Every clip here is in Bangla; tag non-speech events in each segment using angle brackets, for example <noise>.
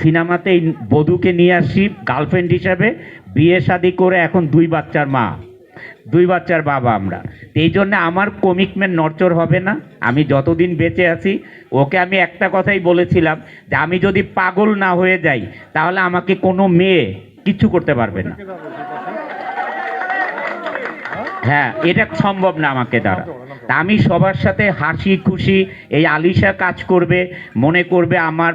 সিনেমাতে এই বধূকে নিয়ে আসি গার্লফ্রেন্ড হিসাবে। বিয়ে শাদি করে এখন দুই বাচ্চার মা। দুই বাচ্চার বাবা আমরা। এই জন্য আমার কমিটমেন্ট নড়চড় হবে না। আমি যতদিন বেঁচে আছি, ওকে আমি একটা কথাই বলেছিলাম যে আমি যদি পাগল না হয়ে যাই, তাহলে আমাকে কোনো মেয়ে কিছু করতে পারবে না। হ্যাঁ এটা সম্ভব না আমাকে দ্বারা। আমি সবার সাথে হাসি খুশি, এই আলিশা কাজ করবে, মনে করবে আমার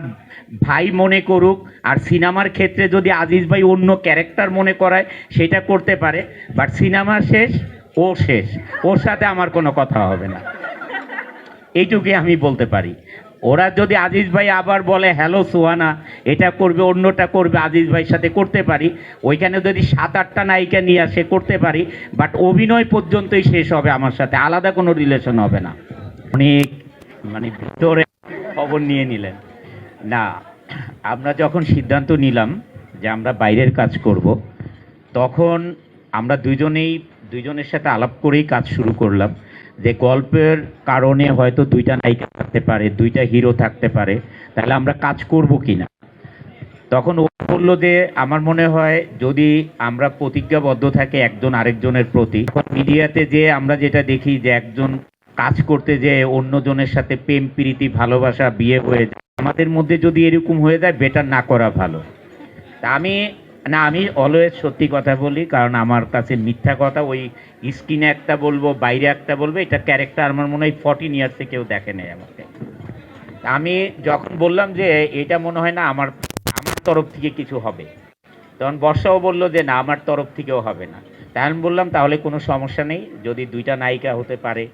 ভাই মনে করুক, আর সিনেমার ক্ষেত্রে যদি আজিজ ভাই অন্য ক্যারেক্টার মনে করায়, সেটা করতে পারে বাট সিনেমা শেষ, ও শেষ। ওর সাথে আমার কোনো কথা হবে না। এইটুকুই আমি বলতে পারি। ওরা যদি আজিজ ভাই আবার বলে, হ্যালো সুহানা, এটা করবে, অন্যটা করবে, আজিজ ভাইয়ের সাথে করতে পারি। ওইখানে যদি সাত, আটটা নায়িকা নিয়ে আসে, করতে পারি বাট অভিনয় পর্যন্তই শেষ হবে আমার সাথে। আলাদা কোনো রিলেশন হবে না। অনেক মানে ভিতরে খবর নিয়ে নিলেন। না, আমরা যখন সিদ্ধান্ত নিলাম যে আমরা বাইরের কাজ করব, তখন আমরা দুজনেই দুজনের সাথে আলাপ করেই কাজ শুরু করলাম। যে গল্পের কারণে হয়তো দুইটা নায়িকা থাকতে পারে, দুইটা হিরো থাকতে পারে, তাহলে আমরা কাজ করব কিনা? তখন ও বলল যে, আমার মনে হয় যদি আমরা প্রতিজ্ঞাবদ্ধ থাকি একজন আরেকজনের প্রতি মিডিয়াতে যে আমরা যেটা দেখি যে একজন কাজ করতে যে অন্যজনের সাথে প্রেম, প্রীতি, ভালোবাসা, বিয়ে হয়ে যায়, আমাদের মধ্যে যদি এরকম হয়ে যায় বেটার না করা ভালো। তা আমি না, আমি অলওয়েজ সত্যি কথা বলি, কারণ আমার কাছে মিথ্যা কথা, ওই স্ক্রিনে একটা বলব, বাইরে একটা বলব, এটা ক্যারেক্টার আমার মনে হয় ফর্টিন ইয়ার্সে কেউ দেখে নেই আমাকে। আমি যখন বললাম যে এটা মনে হয় না, আমার আমার তরফ থেকে কিছু হবে। তখন বর্ষাও বলল যে না, আমার তরফ থেকেও হবে না। তাই আমি বললাম, তাহলে কোনো সমস্যা নেই, যদি দুইটা নায়িকা হতে পারে,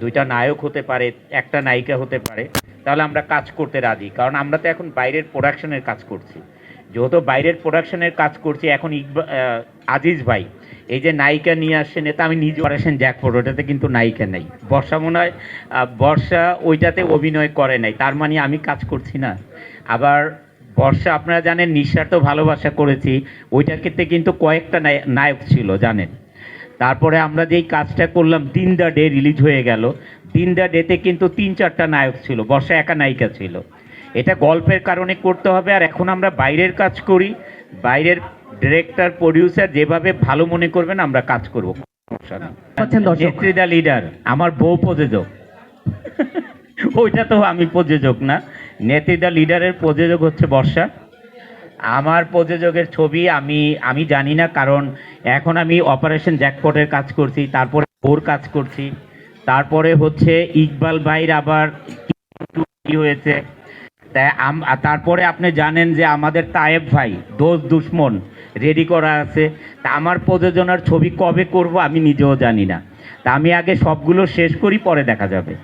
দুইটা নায়ক হতে পারে, একটা নায়িকা হতে পারে, তাহলে আমরা কাজ করতে রাজি। কারণ আমরা তো এখন বাইরের প্রোডাকশনের কাজ করছি। যেহেতু বাইরের প্রোডাকশনের কাজ করছি, এখন আজিজ ভাই, এই যে নায়িকা নিয়ে আসছেন এটা আমি নিজে অপারেশন জ্যাকপট ওটাতে কিন্তু নায়িকা নেই। বর্ষা মনে হয় বর্ষা ওইটাতে অভিনয় করে নাই, তার মানে আমি কাজ করছি না। আবার বর্ষা, আপনারা জানেন, নিঃস্বার্থ ভালোবাসা করেছি, ওইটার ক্ষেত্রে কিন্তু কয়েকটা নায়ক ছিল, জানেন। তারপরে আমরা যেই কাজটা করলাম, তিন দ্য ডে রিলিজ হয়ে গেল। তিন দ্য ডেতে কিন্তু তিন চারটা নায়ক ছিল, বর্ষা একা নায়িকা ছিল। এটা গল্পের কারণে করতে হবে আর এখন আমরা বাইরের কাজ করি। বাইরের ডিরেক্টর প্রডিউসার যেভাবে ভালো মনে করবেন আমরা কাজ করব। নেত্রী দা লিডার আমার বউ প্রযোজক। <laughs> ওইটা তো আমি প্রযোজক না। নেত্রী দা লিডারের প্রযোজক হচ্ছে বর্ষা। আমার প্রযোজকের ছবি আমি আমি জানি না কারণ এখন আমি অপারেশন জ্যাকপটের কাজ করছি তারপরে ওর কাজ করছি। তারপরে হচ্ছে ইকবাল ভাইয়ের আবার কি হয়েছে? তাই তারপরে আপনি জানেন যে আমাদের তায়েব ভাই, দোষ দুশ্মন রেডি করা আছে। তা আমার প্রযোজনার ছবি কবে করব আমি নিজেও জানি না। তা আমি আগে সবগুলো শেষ করি, পরে দেখা যাবে।